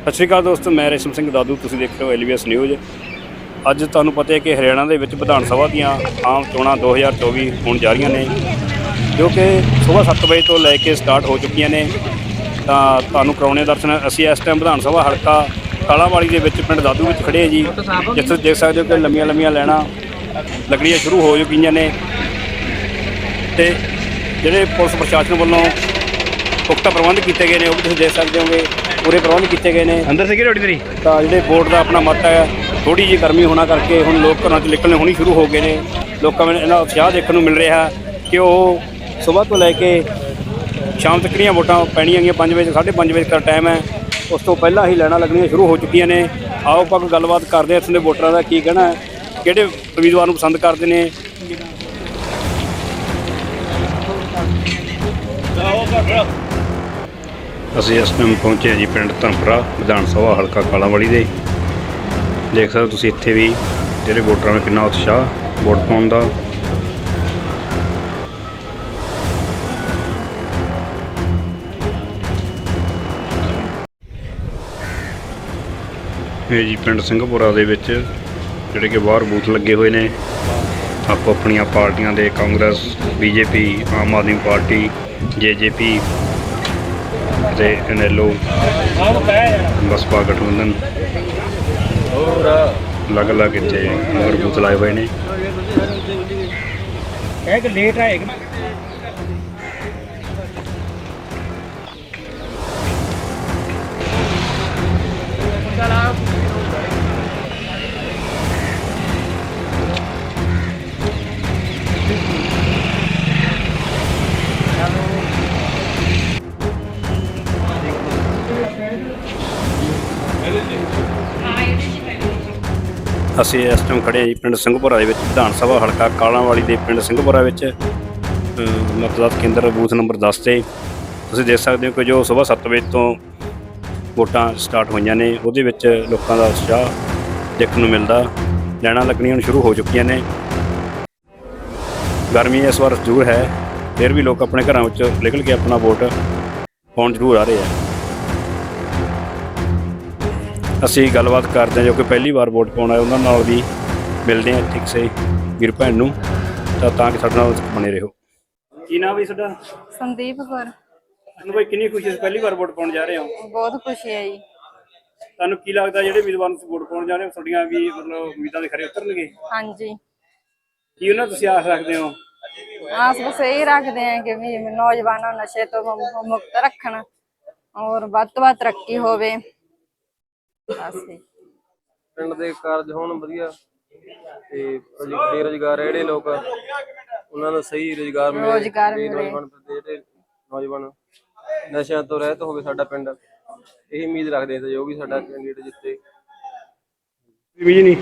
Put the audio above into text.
ਸਤਿ ਸ਼੍ਰੀ ਅਕਾਲ ਦੋਸਤੋ, ਮੈਂ ਰੇਸ਼ਮ ਸਿੰਘ ਦਾਦੂ, ਤੁਸੀਂ ਦੇਖ ਰਹੇ ਹੋ ਐਲਬੀਐਸ ਨਿਊਜ਼ ਅੱਜ ਤੁਹਾਨੂੰ ਪਤਾ ਹੈ ਕਿ ਹਰਿਆਣਾ ਦੇ ਵਿੱਚ ਵਿਧਾਨ ਸਭਾ ਦੀਆਂ ਆਮ ਚੋਣਾਂ 2024 ਹੋਣ ਜਾ ਰਹੀਆਂ ਨੇ, ਜੋ ਕਿ ਸਵੇਰ 7 ਵਜੇ ਤੋਂ ਲੈ ਕੇ ਸਟਾਰਟ ਹੋ ਚੁੱਕੀਆਂ ਨੇ। ਤਾਂ ਤੁਹਾਨੂੰ ਕਰਾਉਣੇ ਦਰਸ਼ਨ, ਅਸੀਂ ਇਸ ਟਾਈਮ ਵਿਧਾਨ ਸਭਾ ਹਲਕਾ ਕਾਲਾਵਾਲੀ ਦੇ ਵਿੱਚ ਪਿੰਡ ਦਾਦੂ ਵਿੱਚ ਖੜੇ ਹਾਂ ਜੀ, ਜਿੱਥੇ ਦੇਖ ਸਕਦੇ ਹੋ ਕਿ ਲੰਮੀਆਂ ਲੰਮੀਆਂ ਲੈਣਾ ਲੱਗਣੀਆਂ ਸ਼ੁਰੂ ਹੋ ਚੁੱਕੀਆਂ ਨੇ। ਤੇ ਜਿਹੜੇ ਪੁਲਿਸ ਪ੍ਰਸ਼ਾਸਨ ਵੱਲੋਂ ਪੁਖਤਾ ਪ੍ਰਬੰਧ ਕੀਤੇ ਗਏ ਨੇ, ਉਹ ਵੀ ਤੁਸੀਂ ਦੇਖ ਸਕਦੇ ਹੋਗੇ। ਪੂਰੇ ਪ੍ਰਬੰਧ ਕੀਤੇ ਗਏ ਨੇ। ਅੰਦਰ ਸਿਕਿਉਰਿਟੀ ਤੇਰੀ? ਤਾਂ ਜਿਹੜੇ ਵੋਟ ਦਾ ਆਪਣਾ ਮਤ ਹੈ ਥੋੜੀ ਜਿਹੀ ਗਰਮੀ ਹੋਣਾ ਕਰਕੇ ਹੁਣ ਲੋਕ ਘਰਾਂ 'ਚ ਨਿਕਲਣੇ ਹੋਣੀ ਸ਼ੁਰੂ ਹੋ ਗਏ ਨੇ। ਲੋਕਾਂ ਵਿੱਚ ਇਹਨਾਂ ਉਤਸ਼ਾਹ ਦੇਖਣ ਨੂੰ ਮਿਲ ਰਿਹਾ ਕਿ ਉਹ ਸਵੇਰ ਤੋਂ ਲੈ ਕੇ ਸ਼ਾਮ ਤੱਕ ਦੀਆਂ ਵੋਟਾਂ ਪੈਣੀਆਂ ਗੀਆਂ 5 ਵਜੇ 5:30 ਵਜੇ ਦਾ ਟਾਈਮ ਹੈ। ਉਸ ਤੋਂ ਪਹਿਲਾਂ ਹੀ ਲੈਣਾ ਲੱਗਣੀਆਂ ਸ਼ੁਰੂ ਹੋ ਚੁੱਕੀਆਂ ਨੇ। ਆਓ ਆਪਾਂ ਕੋਈ ਗੱਲਬਾਤ ਕਰਦੇ ਹਾਂ ਇੱਥੋਂ ਦੇ ਵੋਟਰਾਂ ਦਾ ਕੀ ਕਹਿਣਾ ਹੈ ਕਿਹੜੇ ਉਮੀਦਵਾਰ ਨੂੰ ਪਸੰਦ ਕਰਦੇ ਨੇ। ਅਸੀਂ ਇਸ ਟਾਈਮ ਪਹੁੰਚੇ ਹਾਂ ਜੀ ਪਿੰਡ ਧਨਪੁਰਾ, ਵਿਧਾਨ ਸਭਾ, ਹਲਕਾ ਕਾਲਾਵਾਲੀ ਦੇ। ਦੇਖ ਸਕਦੇ ਹੋ ਤੁਸੀਂ ਇੱਥੇ ਵੀ ਜਿਹੜੇ ਵੋਟਰਾਂ ਦਾ ਕਿੰਨਾ ਉਤਸ਼ਾਹ, ਵੋਟ ਪਾਉਣ ਦਾ। ਇਹ ਜੀ ਪਿੰਡ ਸਿੰਘਪੁਰਾ ਦੇ ਵਿੱਚ ਜਿਹੜੇ ਕਿ ਬਾਹਰ ਬੂਥ ਲੱਗੇ ਹੋਏ ਨੇ। ਆਪੋ ਆਪਣੀਆਂ ਪਾਰਟੀਆਂ ਦੇ Congress, BJP, Aam Aadmi party, JJP ਤੇ ਐਨਐਲਓ ਬਸਪਾ ਗਠਬੰਧਨ ਅਲੱਗ-ਅਲੱਗ ਇੱਥੇ ਮਗਰ ਬੂਥ ਲਾਏ ਹੋਏ ਨੇ। ਇੱਕ ਲੇਟ ਆਏਗਾ ਅਸੀਂ ਇਸ ਟਾਈਮ ਖੜੇ ਹਾਂ ਜੀ ਪਿੰਡ ਸਿੰਘਪੁਰਾ ਦੇ ਵਿੱਚ ਵਿਧਾਨ ਸਭਾ ਹਲਕਾ ਕਾਲਾਂਵਾਲੀ ਦੇ ਪਿੰਡ ਸਿੰਘਪੁਰਾ ਵਿੱਚ। ਅ, ਮਤਦਾਨ ਕੇਂਦਰ ਬੂਥ ਨੰਬਰ 10 ਤੇ ਤੁਸੀਂ ਦੇਖ ਸਕਦੇ ਹੋ ਕਿ ਜੋ ਸਵੇਰ 7 ਵਜੇ ਤੋਂ ਵੋਟਾਂ ਸਟਾਰਟ ਹੋਈਆਂ ਨੇ ਉਹਦੇ ਵਿੱਚ ਲੋਕਾਂ ਦਾ ਉਤਸ਼ਾਹ ਦੇਖਣ ਨੂੰ ਮਿਲਦਾ। ਲੈਣਾ ਲੱਗਣੀਆਂ ਹੁਣ ਸ਼ੁਰੂ ਹੋ ਚੁੱਕੀਆਂ ਨੇ। ਗਰਮੀ ਇਸ ਵਾਰ ਜ਼ਰੂਰ ਹੈ ਫਿਰ ਵੀ ਲੋਕ ਆਪਣੇ ਘਰਾਂ ਵਿੱਚ ਨਿਕਲ ਕੇ ਆਪਣਾ ਵੋਟ ਪਾਉਣ ਜ਼ਰੂਰ ਆ ਰਹੇ ਆ। ਅਸੀਂ ਗੱਲਬਾਤ ਕਰਦੇ ਹਾਂ ਜੋ ਕਿ ਪਹਿਲੀ ਵਾਰ ਵੋਟ ਪਾਉਣ ਆਏ ਉਹਨਾਂ ਨਾਲ ਵੀ ਮਿਲਦੇ ਹਾਂ ਠੀਕ ਸੇ ਵੀਰ ਭੈਣ ਨੂੰ ਤਾਂ ਤਾਂ ਕਿ ਸਾਡੇ ਨਾਲ ਬਣੇ ਰਹੋ। ਕੀ ਨਾਮ ਹੈ ਤੁਹਾਡਾ? ਸੰਦੀਪ ਕੌਰ। ਤੁਹਾਨੂੰ ਭਾਈ ਕਿੰਨੀ ਖੁਸ਼ੀ ਹੈ ਪਹਿਲੀ ਵਾਰ ਵੋਟ ਪਾਉਣ ਜਾ ਰਹੇ ਹੋ? ਬਹੁਤ ਖੁਸ਼ੀ ਹੈ ਜੀ। ਤੁਹਾਨੂੰ ਕੀ ਲੱਗਦਾ ਜਿਹੜੇ ਉਮੀਦਵਾਰ ਨੂੰ ਵੋਟ ਪਾਉਣ ਜਾ ਰਹੇ ਹੋ ਤੁਹਾਡੀਆਂ ਵੀ ਮਤਲਬ ਉਮੀਦਾਂ ਦੇ ਖਰੇ ਉਤਰਨਗੇ? ਹਾਂਜੀ। ਕੀ ਉਹਨਾਂ ਤੁਸੀਂ ਆਸ ਰੱਖਦੇ ਹੋ? ਆਸ ਬਸ ਇਹੀ ਰੱਖਦੇ ਆ ਕਿ ਵੀ ਨੌਜਵਾਨਾਂ ਨਸ਼ੇ ਤੋਂ ਮੁਕਤ ਰੱਖਣ ਔਰ ਵੱਧ ਤੋਂ ਵੱਧ ਤਰੱਕੀ ਹੋਵੇ। ਬਸ ਜੀ। ਪਿੰਡ ਦੇ ਕਾਰਜ ਹੋਣ ਵਧੀਆ ਤੇ ਰੁਜ਼- ਬੇਰੁਜ਼ਗਾਰ ਜਿਹੜੇ ਲੋਕ ਉਹਨਾਂ ਨੂੰ ਸਹੀ ਰੁਜ਼ਗਾਰ ਮਿਲੇ ਰੁਜ਼ਗਾਰ ਮਿਲੇ। ਨੌਜਵਾਨ ਫਿਰਦੇ ਜਿਹੜੇ ਨੌਜਵਾਨ ਨਸ਼ਿਆਂ ਤੋਂ ਰਹਿਤ ਹੋਵੇ ਸਾਡਾ ਪਿੰਡ ਇਹੀ ਉਮੀਦ ਰੱਖਦੇ ਹਾਂ ਜੋ ਵੀ ਸਾਡਾ ਕੈਂਡੀਡੇਟ ਜਿੱਤੇ ਵੀ ਨਹੀਂ